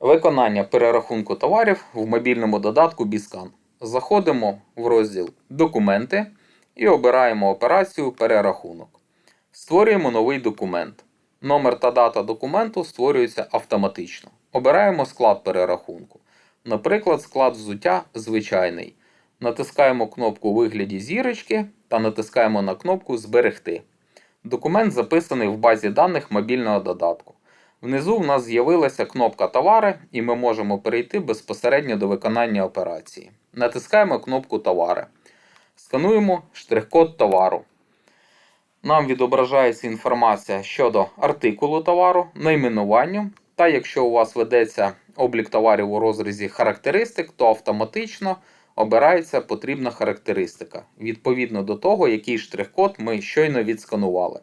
Виконання перерахунку товарів в мобільному додатку Biscan. Заходимо в розділ Документи і обираємо операцію Перерахунок. Створюємо новий документ. Номер та дата документу створюються автоматично. Обираємо склад перерахунку. Наприклад, склад взуття звичайний. Натискаємо кнопку вигляді зірочки та натискаємо на кнопку Зберегти. Документ записаний в базі даних мобільного додатку. Внизу в нас з'явилася кнопка Товари, і ми можемо перейти безпосередньо до виконання операції. Натискаємо кнопку Товари. Скануємо штрих-код товару. Нам відображається інформація щодо артикулу товару, найменуванню. Та якщо у вас ведеться облік товарів у розрізі характеристик, то автоматично обирається потрібна характеристика відповідно до того, який штрих-код ми щойно відсканували.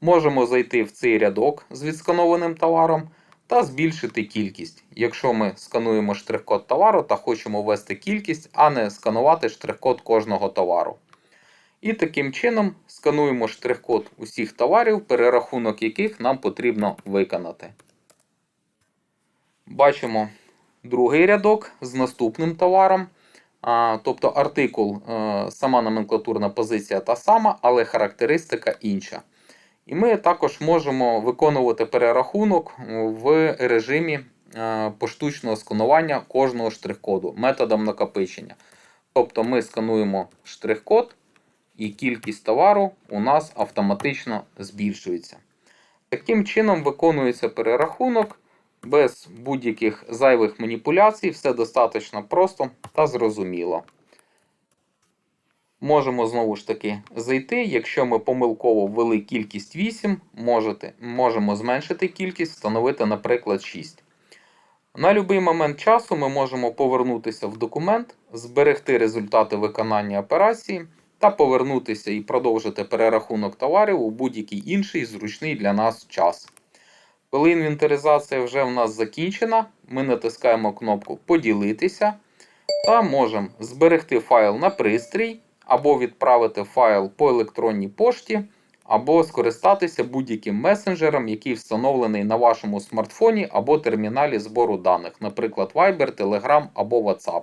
Можемо зайти в цей рядок з відсканованим товаром та збільшити кількість, якщо ми скануємо штрих-код товару та хочемо ввести кількість, а не сканувати штрих-код кожного товару. І таким чином скануємо штрих-код усіх товарів, перерахунок яких нам потрібно виконати. Бачимо другий рядок з наступним товаром. А, тобто артикул, е, сама номенклатурна позиція та сама, але характеристика інша. І ми також можемо виконувати перерахунок в режимі е, поштучного сканування кожного штрих-коду методом накопичення. Тобто ми скануємо штрих-код, і кількість товару у нас автоматично збільшується. Таким чином виконується перерахунок без будь-яких зайвих маніпуляцій, все достатньо просто та зрозуміло. Можемо знову ж таки зайти. Якщо ми помилково ввели кількість 8, можете, можемо зменшити кількість, встановити, наприклад, 6. На будь-який момент часу ми можемо повернутися в документ, зберегти результати виконання операції та повернутися і продовжити перерахунок товарів у будь-який інший зручний для нас час. Коли інвентаризація вже в нас закінчена, ми натискаємо кнопку Поділитися та можемо зберегти файл на пристрій, або відправити файл по електронній пошті, або скористатися будь-яким месенджером, який встановлений на вашому смартфоні або терміналі збору даних, наприклад, Viber, Telegram або WhatsApp.